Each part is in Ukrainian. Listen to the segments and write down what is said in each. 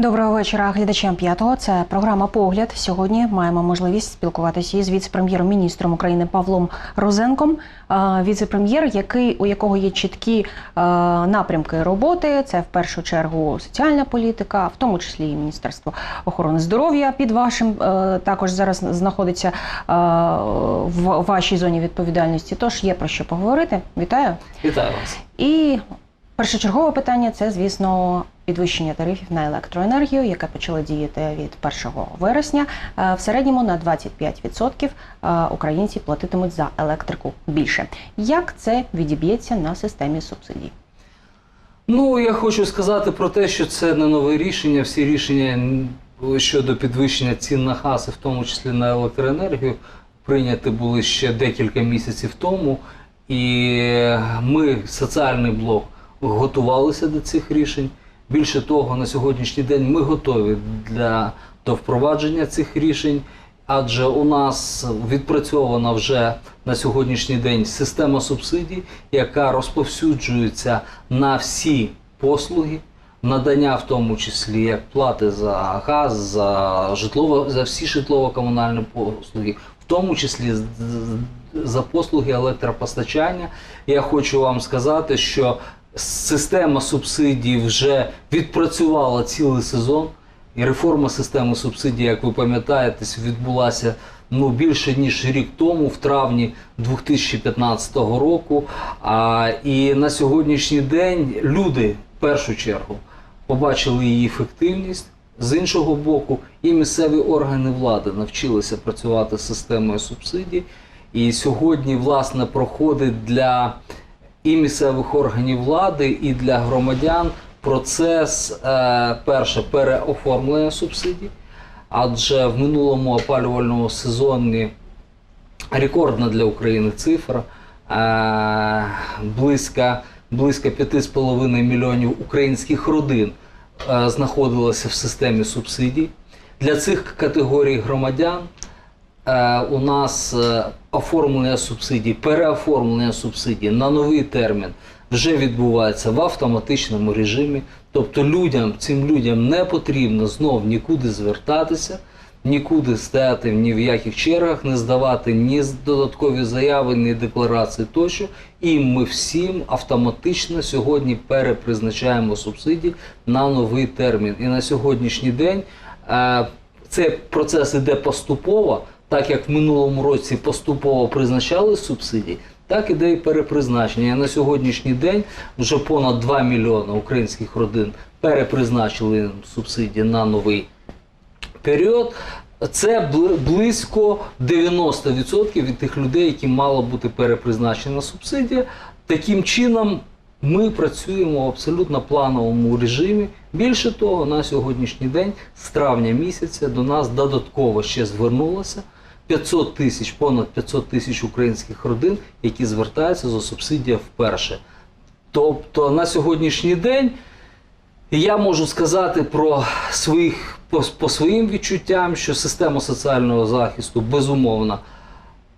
Доброго вечора, глядачам п'ятого. Це програма Погляд. Сьогодні маємо можливість спілкуватися із віце-прем'єром-міністром України Павлом Розенком. Віце-прем'єр, який у якого є чіткі напрямки роботи. Це в першу чергу соціальна політика, в тому числі і Міністерство охорони здоров'я під вашим е, також зараз знаходиться е, в вашій зоні відповідальності. Тож є про що поговорити. Вітаю. Вітаю вас. І першочергове питання це, звісно, підвищення тарифів на електроенергію, яке почало діяти від 1 вересня. Е, В середньому на 25% е, українці платитимуть за електрику більше. Як це відіб'ється на системі субсидій? Ну, я хочу сказати про те, що це не нове рішення. Всі рішення щодо підвищення цін на газ, і в тому числі на електроенергію, прийняті були ще декілька місяців тому. І ми, соціальний блок, готувалися до цих рішень. Більше того, на сьогоднішній день ми готові для до впровадження цих рішень, адже у нас відпрацьована вже на сьогоднішній день система субсидій, яка розповсюджується на всі послуги, надання, в тому числі як плати за газ, за житлово, за всі житлово-комунальні послуги, в тому числі за послуги електропостачання. Я хочу вам сказати, що система субсидій вже відпрацювала цілий сезон. І реформа системи субсидій, як ви пам'ятаєте, відбулася ну більше ніж рік тому, в травні 2015 року. А, і на сьогоднішній день люди в першу чергу побачили її ефективність. З іншого боку, і місцеві органи влади навчилися працювати з системою субсидій. І сьогодні, власне, проходить для і місцевих органів влади, і для громадян процес е, перше переоформлення субсидій, адже в минулому опалювальному сезоні рекордна для України цифра. Е, близько, близько 5,5 мільйонів українських родин е, знаходилося в системі субсидій. Для цих категорій громадян у нас е, оформлення субсидій, переоформлення субсидій на новий термін вже відбувається в автоматичному режимі. Тобто людям, цим людям не потрібно знов нікуди звертатися, нікуди стояти ні в яких чергах, не здавати ні додаткові заяви, ні декларації тощо. І ми всім автоматично сьогодні перепризначаємо субсидії на новий термін. І на сьогоднішній день е, цей процес іде поступово, так як в минулому році поступово призначали субсидії, так іде і перепризначення. На сьогоднішній день вже понад 2 мільйони українських родин перепризначили субсидії на новий період. Це близько 90% від тих людей, які мало бути перепризначені на субсидії. Таким чином, ми працюємо в абсолютно плановому режимі. Більше того, на сьогоднішній день, з травня місяця, до нас додатково ще звернулося 500 тисяч, понад 500 тисяч українських родин, які звертаються за субсидія вперше. Тобто на сьогоднішній день я можу сказати про своїх по, по своїм відчуттям, що система соціального захисту безумовно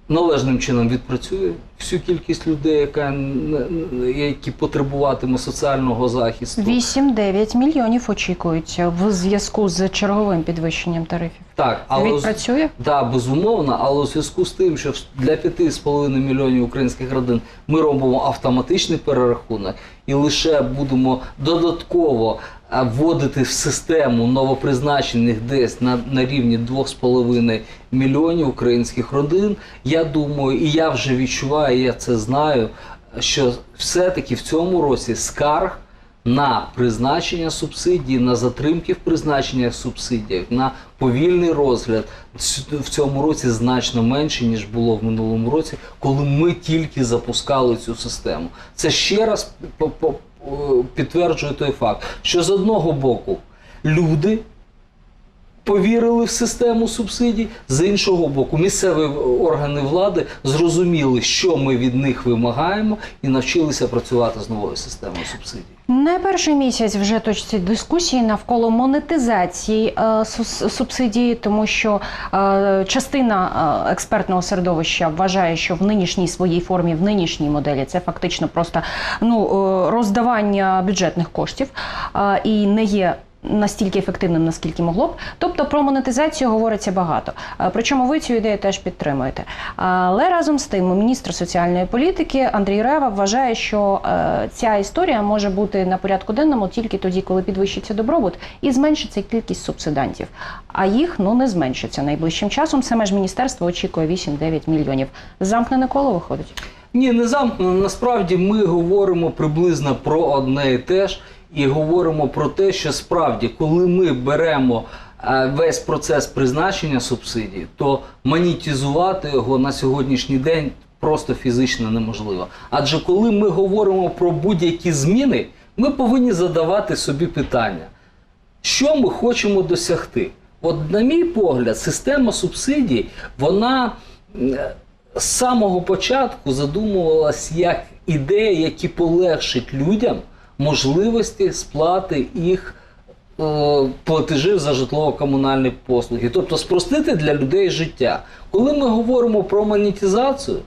належним чином відпрацює всю кількість людей, яка які потребуватиме соціального захисту. 8-9 мільйонів очікують в зв'язку з черговим підвищенням тарифів. Так, але Відпрацює? Да, безумовно, але у зв'язку з тим, що для 5,5 мільйонів українських родин ми робимо автоматичний перерахунок і лише будемо додатково вводити в систему новопризначених десь на, на рівні 2,5 мільйонів українських родин. Я думаю, і я вже відчуваю, я це знаю, що все-таки в цьому році скарг на призначення субсидій, на затримки в призначеннях субсидій, на повільний розгляд в цьому році значно менше, ніж було в минулому році, коли ми тільки запускали цю систему. Це ще раз по- підтверджує той факт, що з одного боку люди повірили в систему субсидій. З іншого боку, місцеві органи влади зрозуміли, що ми від них вимагаємо, і навчилися працювати з новою системою субсидій. Не перший місяць вже точаться дискусії навколо монетизації е, субсидії, тому що е, частина е, експертного середовища вважає, що в нинішній своїй формі, в нинішній моделі це фактично просто ну е, роздавання бюджетних коштів е, і не є настільки ефективним, наскільки могло б. Тобто про монетизацію говориться багато. Е, Причому ви цю ідею теж підтримуєте. Але разом з тим, міністр соціальної політики Андрій Рева вважає, що е, ця історія може бути на порядку денному тільки тоді, коли підвищиться добробут і зменшиться кількість субсидантів. А їх ну не зменшиться найближчим часом. Саме ж міністерство очікує 8-9 мільйонів. Замкнене коло виходить. Ні, не замкнено. Насправді ми говоримо приблизно про одне і те ж, і говоримо про те, що справді, коли ми беремо е, весь процес призначення субсидій, то монетизувати його на сьогоднішній день просто фізично неможливо. Адже коли ми говоримо про будь-які зміни, ми повинні задавати собі питання. Що ми хочемо досягти? От, на мій погляд, система субсидій, вона з самого початку задумувалась як ідея, які полегшить людям можливості сплати їх е, платежів за житлово-комунальні послуги, тобто спростити для людей життя. Коли ми говоримо про монетизацію,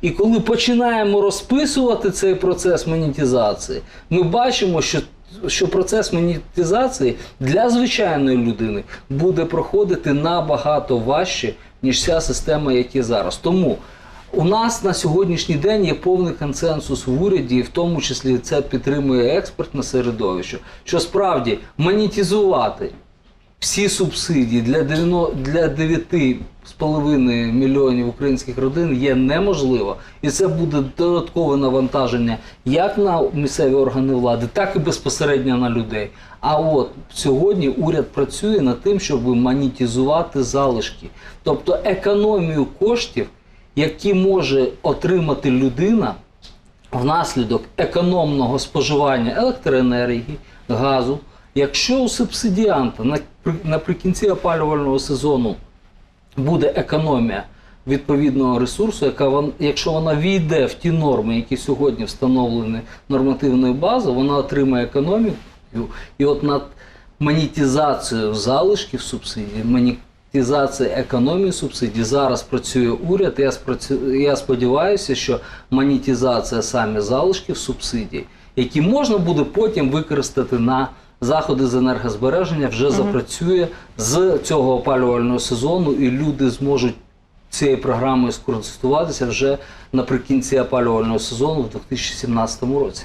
і коли починаємо розписувати цей процес монетизації, ми бачимо, що, що процес монетизації для звичайної людини буде проходити набагато важче, ніж ця система, яка зараз. Тому у нас на сьогоднішній день є повний консенсус в уряді, і в тому числі це підтримує експертне середовище, що справді монетизувати всі субсидії для 90 для 9,5 мільйонів українських родин є неможливо. І це буде додаткове навантаження як на місцеві органи влади, так і безпосередньо на людей. А от сьогодні уряд працює над тим, щоб монетизувати залишки, тобто економію коштів, які може отримати людина внаслідок економного споживання електроенергії, газу, якщо у субсидіанта наприкінці опалювального сезону буде економія відповідного ресурсу, яка якщо вона війде в ті норми, які сьогодні встановлені нормативною базою, вона отримає економію. І от над монетизацією залишків субсидій, монетизацією економії субсидій зараз працює уряд. Я, спрацю... Я сподіваюся, що монетизація саме залишків субсидій, які можна буде потім використати на заходи з енергозбереження, вже запрацює з цього опалювального сезону, і люди зможуть цією програмою скористуватися вже наприкінці опалювального сезону в 2017 році.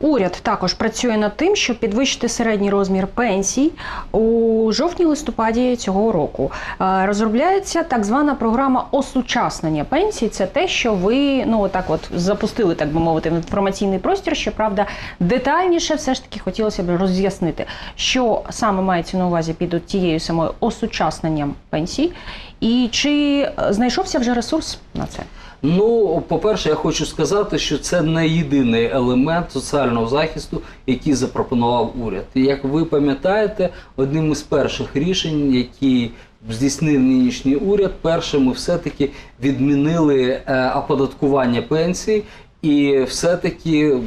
Уряд також працює над тим, щоб підвищити середній розмір пенсій у жовтні-листопаді цього року. Е, Розробляється так звана програма осучаснення пенсій. Це те, що ви ну отак, от запустили, так би мовити, в інформаційний простір. Щоправда, детальніше все ж таки хотілося б роз'яснити, що саме мається на увазі під тією самою осучасненням пенсій, і чи е, знайшовся вже ресурс на це? Ну, по-перше, я хочу сказати, що це не єдиний елемент соціального захисту, який запропонував уряд. Як ви пам'ятаєте, одним із перших рішень, які здійснив нинішній уряд, перше ми все-таки відмінили е, оподаткування пенсій. І все-таки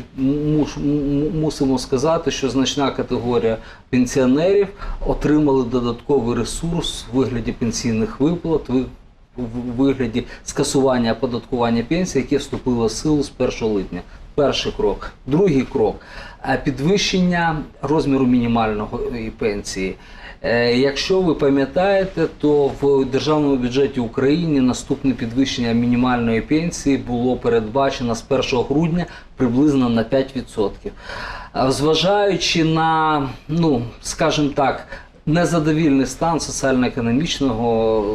мусимо сказати, що значна категорія пенсіонерів отримали додатковий ресурс в вигляді пенсійних виплат, ви- в вигляді скасування оподаткування пенсії, яке вступило в силу з 1 липня. Перший крок. Другий крок е, підвищення розміру мінімальної пенсії. Е, Якщо ви пам'ятаєте, то в державному бюджеті України наступне підвищення мінімальної пенсії було передбачено з 1 грудня приблизно на 5%. Зважаючи на, ну скажімо так, незадовільний стан соціально-економічного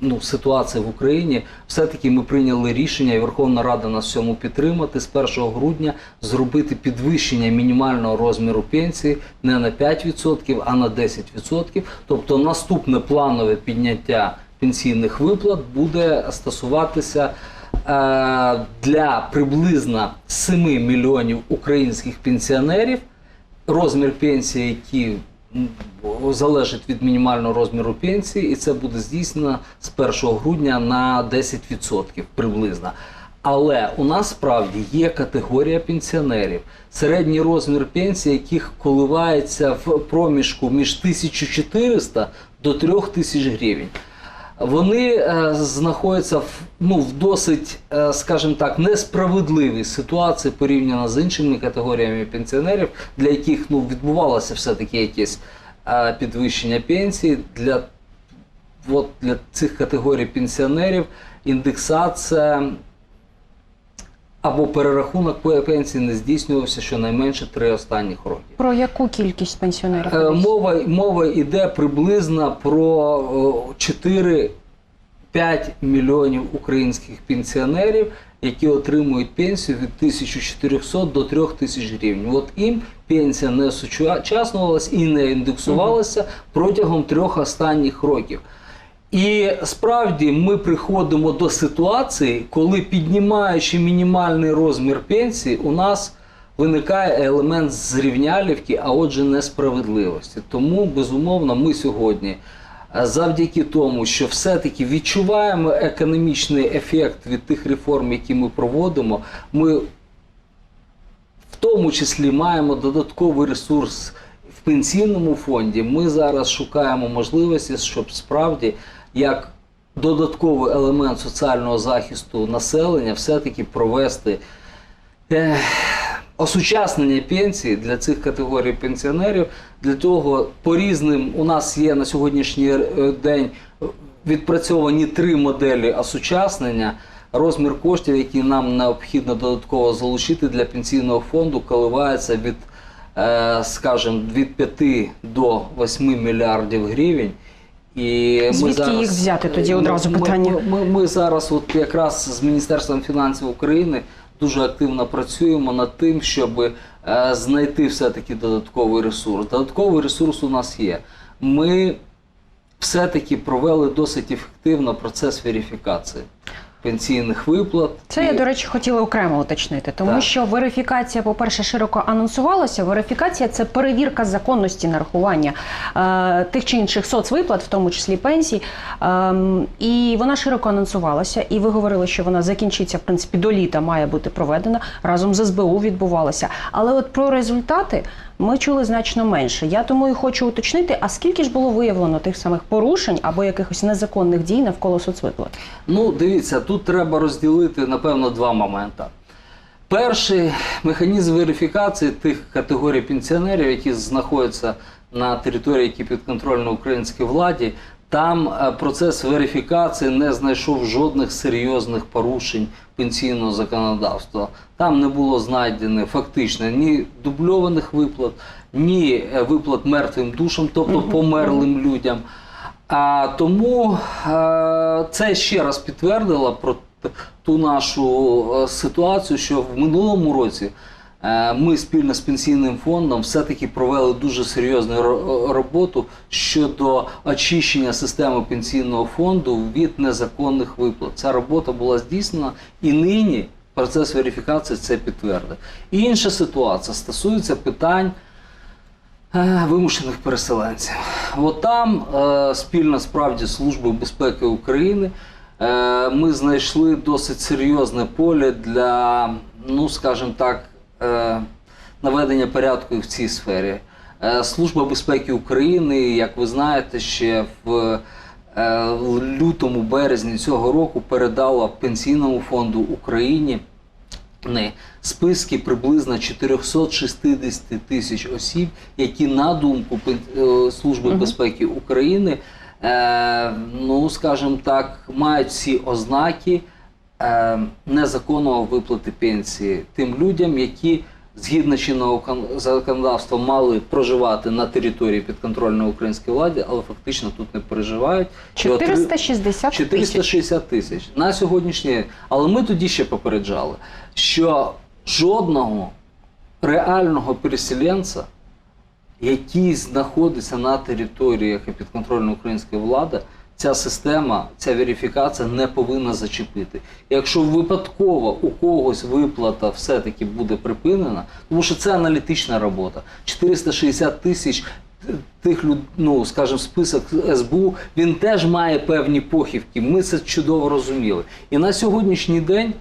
ну, ситуації в Україні, все-таки ми прийняли рішення, і Верховна Рада нас в цьому підтримати з 1 грудня зробити підвищення мінімального розміру пенсії не на 5%, а на 10%. Тобто наступне планове підняття пенсійних виплат буде стосуватися е, для приблизно 7 мільйонів українських пенсіонерів розмір пенсії, м, залежить від мінімального розміру пенсії, і це буде здійснено з 1 грудня на 10% приблизно. Але у нас справді є категорія пенсіонерів, середній розмір пенсії, яких коливається в проміжку між 1400 до 3000 гривень. Вони е, знаходяться в, ну, в досить, е, скажімо так, несправедливій ситуації порівняно з іншими категоріями пенсіонерів, для яких ну, відбувалося все-таки якесь е, підвищення пенсії. Для, от, для цих категорій пенсіонерів індексація або перерахунок по пенсії не здійснювався щонайменше три останніх роки. Про яку кількість пенсіонерів? Е? Мова, мова йде приблизно про о, 4-5 мільйонів українських пенсіонерів, які отримують пенсію від 1400 до 3000 гривень. От їм пенсія не сучаснювалася і не індексувалася протягом трьох останніх років. І справді ми приходимо до ситуації, коли піднімаючи мінімальний розмір пенсії, у нас виникає елемент зрівнялівки, а отже, несправедливості. Тому, безумовно, ми сьогодні, е, завдяки тому, що все-таки відчуваємо економічний ефект від тих реформ, які ми проводимо, ми в тому числі маємо додатковий ресурс в пенсійному фонді. Ми зараз шукаємо можливості, щоб справді як додатковий елемент соціального захисту населення все-таки провести е, осучаснення пенсії для цих категорій пенсіонерів. Для того по різним у нас є на сьогоднішній е, день відпрацьовані три моделі осучаснення. Розмір коштів, які нам необхідно додатково залучити для пенсійного фонду, коливається від, е, скажімо, від 5 до 8 мільярдів гривень. І Звідки їх взяти тоді одразу ми, питання? Ми, ми, ми зараз, от якраз з Міністерством фінансів України, дуже активно працюємо над тим, щоб е, знайти все-таки додатковий ресурс. Додатковий ресурс у нас є. Ми все-таки провели досить ефективно процес верифікації пенсійних виплат. Це я, до речі, хотіла окремо уточнити, тому Так. що верифікація, по-перше, широко анонсувалася. Верифікація це перевірка законності нарахування е, тих чи інших соцвиплат, в тому числі пенсій. Ем, і вона широко анонсувалася. І ви говорили, що вона закінчиться в принципі до літа, має бути проведена разом з СБУ відбувалася. Але от про результати ми чули значно менше. Я тому і хочу уточнити, а скільки ж було виявлено тих самих порушень або якихось незаконних дій навколо соцвиплат? Ну, дивіться, тут треба розділити, напевно, два моменти. Перший механізм верифікації тих категорій пенсіонерів, які знаходяться на території, які підконтрольні українській владі, там е, процес верифікації не знайшов жодних серйозних порушень пенсійного законодавства. Там не було знайдено фактично ні дубльованих виплат, ні е, виплат мертвим душам, тобто померлим людям. А тому а, це ще раз підтвердило про ту нашу е, ситуацію, що в минулому році е, ми спільно з пенсійним фондом все-таки провели дуже серйозну роботу щодо очищення системи пенсійного фонду від незаконних виплат. Ця робота була здійснена і нині процес верифікації це підтвердив. І інша ситуація стосується питань. Е, Вимушених переселенців. От там е, спільно справді з Службою безпеки України е, ми знайшли досить серйозне поле для, ну скажімо так, е, наведення порядку в цій сфері. Е, Служба безпеки України, як ви знаєте, ще в е, лютому березні цього року передала Пенсійному фонду Україні не, списки приблизно 460 тисяч осіб, які на думку е, Служби безпеки України, е, ну скажімо так, мають всі ознаки е, незаконного виплати пенсії тим людям, які згідно чинного кон- законодавства мали проживати на території підконтрольної української влади, але фактично тут не переживають. і 460 тисяч. 460 тисяч на сьогоднішній. Але ми тоді ще попереджали, що жодного реального переселенця, який знаходиться на території підконтрольної української влади, ця система, ця верифікація не повинна зачепити. Якщо випадково у когось виплата все-таки буде припинена, тому що це аналітична робота. 460 тисяч тих люд, ну скажімо, список СБУ, він теж має певні похибки. Ми це чудово розуміли. І на сьогоднішній день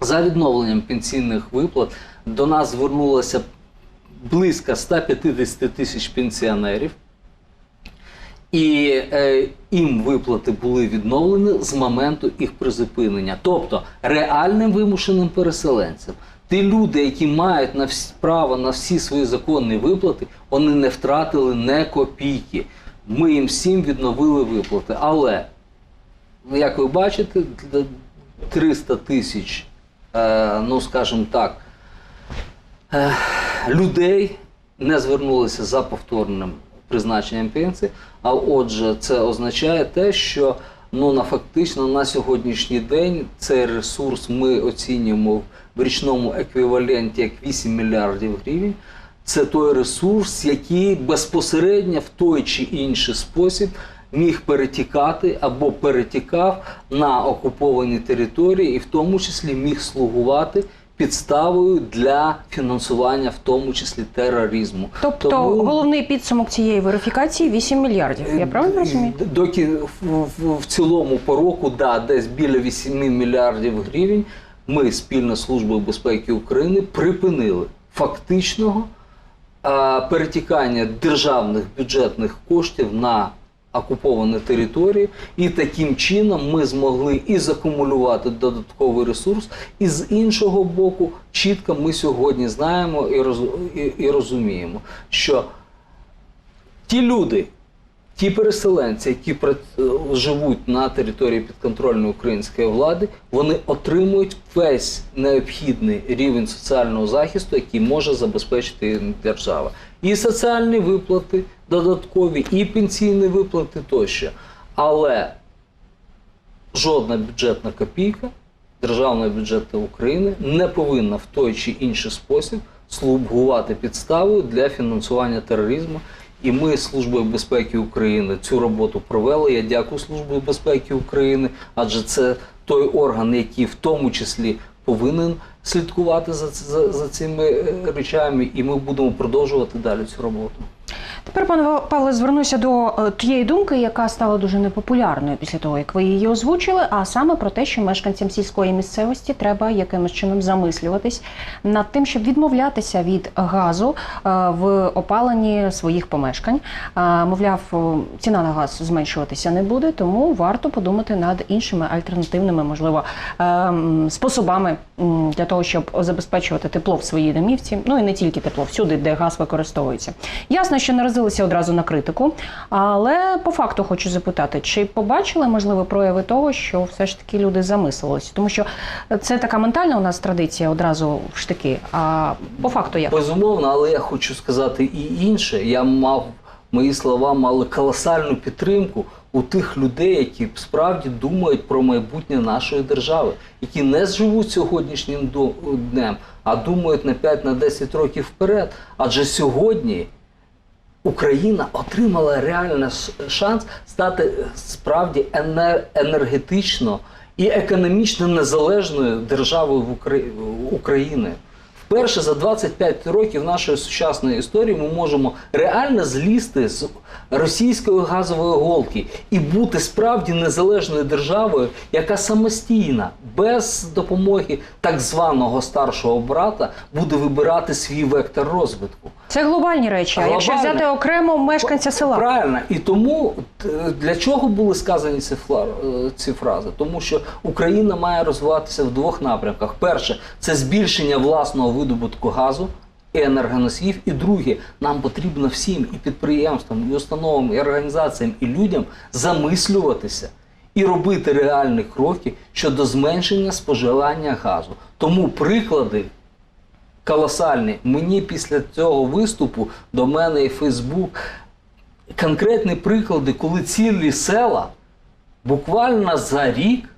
за відновленням пенсійних виплат до нас звернулося близько 150 тисяч пенсіонерів. І е, їм виплати були відновлені з моменту їх призупинення. Тобто реальним вимушеним переселенцям, Ті люди, які мають на всі, право на всі свої законні виплати, вони не втратили не копійки. Ми їм всім відновили виплати. Але, як ви бачите, д- 300 тисяч, е, ну скажімо так, е, людей не звернулися за повторним призначенням пенсії. А отже, це означає те, що ну на фактично на сьогоднішній день цей ресурс ми оцінюємо в річному еквіваленті як 8 мільярдів гривень. Це той ресурс, який безпосередньо в той чи інший спосіб міг перетікати або перетікав на окуповані території, і в тому числі міг слугувати підставою для фінансування, в тому числі тероризму. Тобто Тому- головний підсумок цієї верифікації 8 мільярдів. Я правильно розумію? Доки в, цілому по року, да, десь біля 8 мільярдів гривень, ми спільно з Службою безпеки України припинили фактичного а, перетікання державних бюджетних коштів на окуповані території, і таким чином ми змогли і закумулювати додатковий ресурс, і з іншого боку, чітко ми сьогодні знаємо і, роз, і, і розуміємо, що ті люди, ті переселенці, які живуть на території підконтрольної української влади, вони отримують весь необхідний рівень соціального захисту, який може забезпечити держава. І соціальні виплати додаткові, і пенсійні виплати тощо. Але жодна бюджетна копійка державного бюджету України не повинна в той чи інший спосіб слугувати підставою для фінансування тероризму. І ми з Службою безпеки України цю роботу провели. Я дякую Службі безпеки України, адже це той орган, який в тому числі повинен слідкувати за, за, за цими е, речами, і ми будемо продовжувати далі цю роботу. Тепер, пане Павле, звернуся до е, тієї думки, яка стала дуже непопулярною після того, як ви її озвучили, а саме про те, що мешканцям сільської місцевості треба якимось чином замислюватись над тим, щоб відмовлятися від газу е, в опаленні своїх помешкань. Е, Мовляв, ціна на газ зменшуватися не буде, тому варто подумати над іншими альтернативними, можливо, способами для того, щоб забезпечувати тепло в своїй домівці. Ну і не тільки тепло, всюди, де газ використовується. Ясно, що наразилися одразу на критику, але по факту хочу запитати, чи побачили можливо прояви того, що все ж таки люди замислилися, тому що це така ментальна у нас традиція одразу в штики. А по факту як? Безумовно, але я хочу сказати і інше. Я мав мої слова мали колосальну підтримку у тих людей, які справді думають про майбутнє нашої держави, які не живуть сьогоднішнім днем, а думають на 5-10 років вперед. Адже сьогодні Україна отримала реально шанс стати е, справді енергетично і економічно незалежною державою в Укра- України. Вперше за 25 років нашої сучасної історії ми можемо реально злізти з російської газової голки і бути справді незалежною державою, яка самостійна, без допомоги так званого старшого брата, буде вибирати свій вектор розвитку. Це глобальні речі. А якщо взяти окремо мешканця села, Правильно, і тому для чого були сказані ці, е, ці фрази? Тому що Україна має розвиватися в двох напрямках. Перше, це збільшення власного видобутку газу і енергоносіїв. І друге, нам потрібно всім і підприємствам, і установам, і організаціям, і людям замислюватися. І робити реальні кроки щодо зменшення споживання газу. Тому приклади колосальні. Мені після цього виступу до мене і Фейсбук конкретні приклади, коли цілі села буквально за рік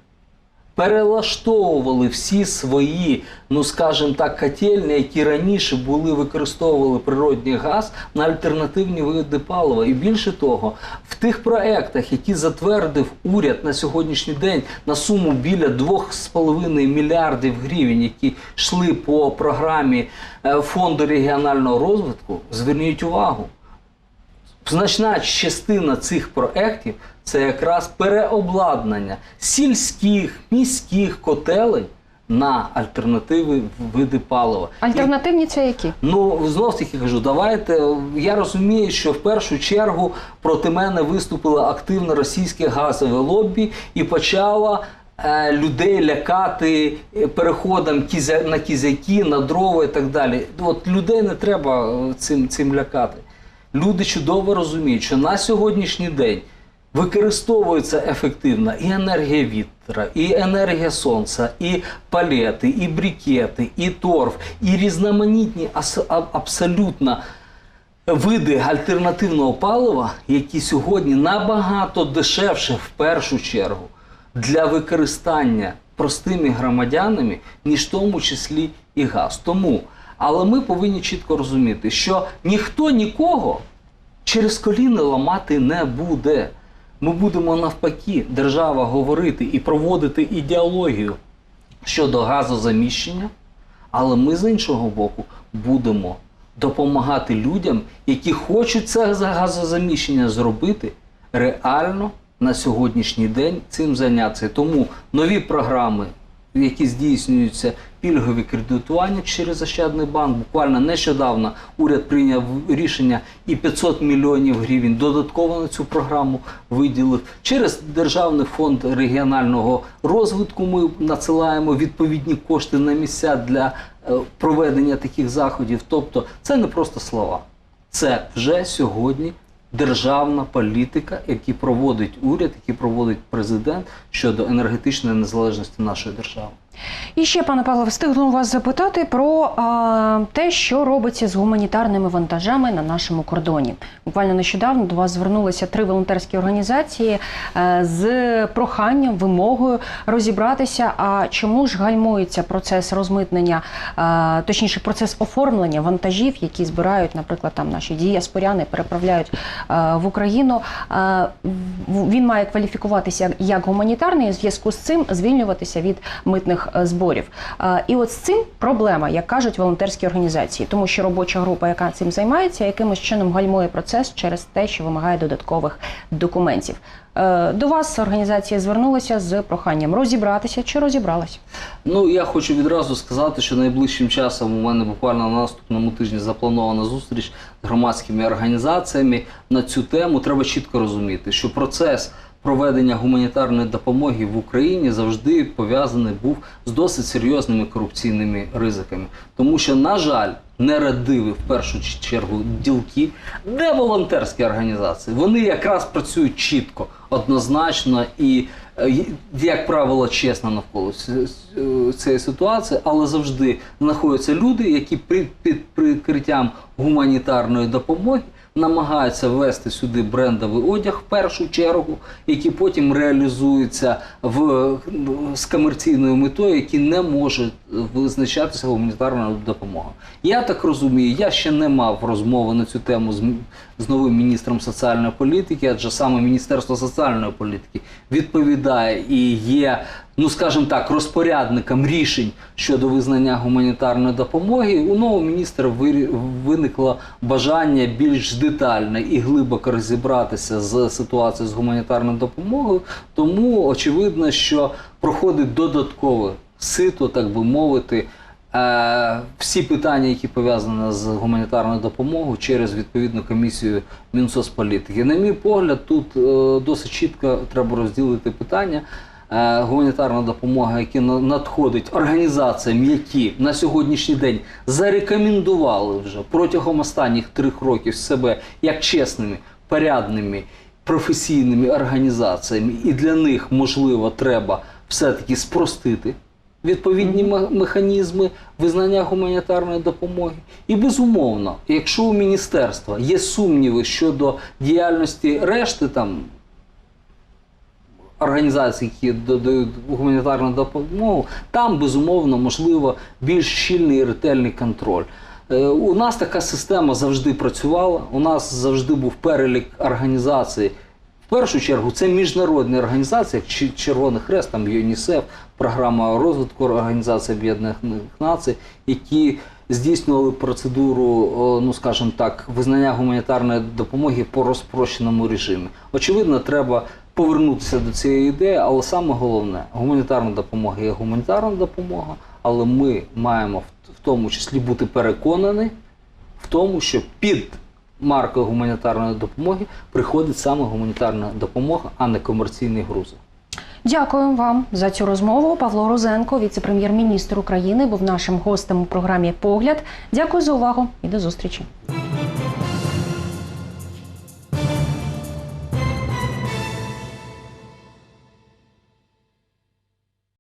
перелаштовували всі свої, ну скажімо так, котельні, які раніше були використовували природний газ на альтернативні види палива. І більше того, в тих проектах, які затвердив уряд на сьогоднішній день на суму біля 2,5 мільярдів гривень, які йшли по програмі е, фонду регіонального розвитку, зверніть увагу. Значна частина цих проєктів це якраз переобладнання сільських, міських котелень на альтернативи види палива. альтернативні це які? Ну, знов таки кажу, давайте. Я розумію, що в першу чергу проти мене виступило активно російське газове лобі і почало е, людей лякати е, переходом кізя, на кізяки, на дрова і так далі. От людей не треба е, цим, цим лякати. Люди чудово розуміють, що на сьогоднішній день використовується ефективно і енергія вітра, і енергія сонця, і палети, і брикети, і торф, і різноманітні абсолютно види альтернативного палива, які сьогодні набагато дешевше в першу чергу для використання простими громадянами, ніж в тому числі і газ. Тому, але ми повинні чітко розуміти, що ніхто нікого через коліно ламати не буде. Ми будемо навпаки, держава говорити і проводити ідеологію щодо газозаміщення, але ми з іншого боку будемо допомагати людям, які хочуть це газозаміщення зробити реально на сьогоднішній день цим зайнятися. Тому нові програми, які здійснюються пільгові кредитування через Ощадний банк. Буквально нещодавно уряд прийняв рішення і 500 мільйонів гривень додатково на цю програму виділив. Через Державний фонд регіонального розвитку ми надсилаємо відповідні кошти на місця для е, проведення таких заходів. Тобто це не просто слова, це вже сьогодні державна політика, яку проводить уряд, яку проводить президент щодо енергетичної незалежності нашої держави. І ще, пане Павло, встигну вас запитати про а, те, що робиться з гуманітарними вантажами на нашому кордоні. Буквально нещодавно до вас звернулися три волонтерські організації е, з проханням, вимогою розібратися. А чому ж гальмується процес розмитнення, е, точніше, процес оформлення вантажів, які збирають, наприклад, там наші діаспоряни переправляють е, в Україну. В- Він має кваліфікуватися як гуманітарний, в зв'язку з цим звільнюватися від митних зборів. Е, І от з цим проблема, як кажуть волонтерські організації, тому що робоча група, яка цим займається, якимось чином гальмує процес через те, що вимагає додаткових документів. Е, До вас організація звернулася з проханням розібратися чи розібралася. Ну, я хочу відразу сказати, що найближчим часом у мене буквально на наступному тижні запланована зустріч з громадськими організаціями на цю тему. Треба чітко розуміти, що процес проведення гуманітарної допомоги в Україні завжди пов'язаний був з досить серйозними корупційними ризиками. Тому що, на жаль, нерадиві в першу чергу ділки, де волонтерські організації, вони якраз працюють чітко, однозначно і, е, як правило, чесно навколо цієї ситуації, але завжди знаходяться люди, які під прикриттям гуманітарної допомоги намагаються ввести сюди брендовий одяг в першу чергу, який потім реалізується в, з комерційною метою, які не можуть визначатися гуманітарною допомогою. Я так розумію, я ще не мав розмови на цю тему з, з новим міністром соціальної політики, адже саме Міністерство соціальної політики відповідає і є, ну скажімо так, розпорядником рішень щодо визнання гуманітарної допомоги. У нового міністра виникло бажання більш детально і глибоко розібратися з ситуацією з гуманітарною допомогою. Тому очевидно, що проходить додаткове сито, так би мовити. Е, всі питання, які пов'язані з гуманітарною допомогою через відповідну комісію Мінсоцполітики. На мій погляд, тут е, досить чітко треба розділити питання. Е, гуманітарна допомога, яка надходить організаціям, які на сьогоднішній день зарекомендували вже протягом останніх трьох років себе як чесними, порядними, професійними організаціями, і для них можливо треба все-таки спростити відповідні механізми визнання гуманітарної допомоги. І безумовно, якщо у міністерства є сумніви щодо діяльності решти там організацій, які додають гуманітарну допомогу, там безумовно можливо більш щільний і ретельний контроль. Е, У нас така система завжди працювала. У нас завжди був перелік організацій. В першу чергу це міжнародні організації, як Червоний Хрест, там ЮНІСЕФ, програма розвитку Організації Об'єднаних Націй, які здійснювали процедуру, ну скажімо так, визнання гуманітарної допомоги по розпрощеному режимі. Очевидно, треба повернутися до цієї ідеї, але саме головне, гуманітарна допомога є гуманітарна допомога, але ми маємо в тому числі бути переконані в тому, що під маркою гуманітарної допомоги приходить саме гуманітарна допомога, а не комерційні грузи. Дякую вам за цю розмову. Павло Розенко, віце-прем'єр-міністр України, був нашим гостем у програмі Погляд. Дякую за увагу і до зустрічі.